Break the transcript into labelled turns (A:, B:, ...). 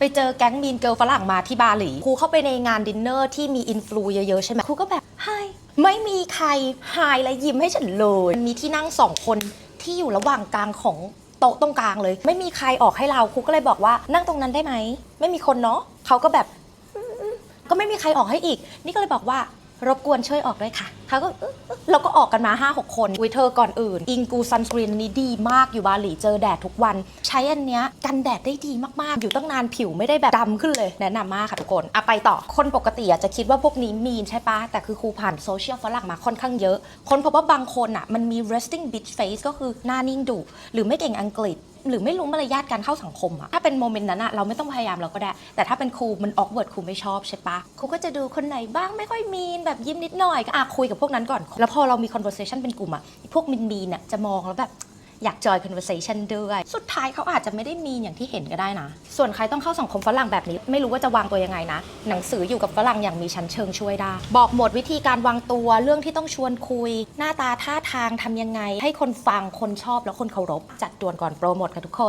A: ไปเจอแก๊งมีนเกิลฝรั่งมาที่บาหลีครูเข้าไปในงานดินเนอร์ที่มีอินฟลูเยอะๆใช่ไหมครูก็แบบไฮไม่มีใครไฮและยิ้มให้ฉันเลยมันมีที่นั่งสองคนที่อยู่ระหว่างกลางของโต๊ะตรงกลางเลย ไม่มีใครออกให้เราครูก็เลยบอกว่านั่งตรงนั้นได้ไหมไม่มีคนเนาะเขาก็แบบก็ไม่มีใครออกให้อีก นี่ก็เลยบอกว่า รบกวนช่วยออกด้วยค่ะเขาก็เอ๊ะเอ๊ะเราก็ออกกันมา 5 6 คนวิเธอก่อนอื่น อิงกูซันสกรีนนี้ดีมากอยู่บาหลีเจอแดดทุกวัน ใช้อันเนี้ยกันแดดได้ดีมากๆ อยู่ตั้งนานผิวไม่ได้แบบดำขึ้นเลย แนะนำมากค่ะทุกคนอะไปต่อคนปกติอาจจะคิดว่าพวกนี้มีนใช่ปะแต่คือครูผ่านโซเชียลฝรั่งมาค่อนข้างเยอะ คนพบว่าบางคนอะมันมี resting bitch face ก็คือหน้านิ่งดุหรือไม่เก่งอังกฤษหรือไม่รู้มารยาทการเข้าสังคมอะถ้าเป็นโมเมนต์นั้นอะเราไม่ต้องพยายามเราก็ได้ แต่ถ้าเป็นครูมันออกเวิร์ดครูไม่ชอบใช่ปะครูก็จะดูคนไหนบ้างไม่ค่อยมีนแบบยิ้มนิดหน่อยก็อะคุยกับพวกนั้นก่อน แล้วพอเรามี conversation เป็นกลุ่มอะพวกมินมีนอะจะมองแล้วแบบ อยากจอย conversation ด้วย สุดท้ายเขาอาจจะไม่ได้มีอย่างที่เห็นก็ได้นะ ส่วนใครต้องเข้าสังคมฝรั่งแบบนี้ ไม่รู้ว่าจะวางตัวยังไงนะ หนังสืออยู่กับฝรั่งอย่างมีชั้นเชิงช่วยได้ บอกหมดวิธีการวางตัวเรื่องที่ต้องชวนคุย หน้าตาท่าทางทำยังไง ให้คนฟังคนชอบแล้วคนเคารพจัดด่วนก่อนโปรโมทกันทุกคน